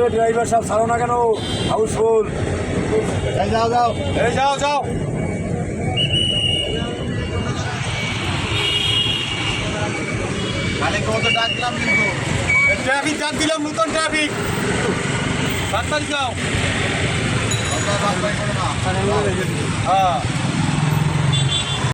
বন্ধ ড্রাইভার সব ছাড়ো না কেন? হাউসফুল যাও যাও। যাও যাও। খালি কত ডাকলাম কিন্তু। ট্রাফিক ডাক দিলাম নতুন ট্রাফিক যাও। বাই করো না হ্যাঁ।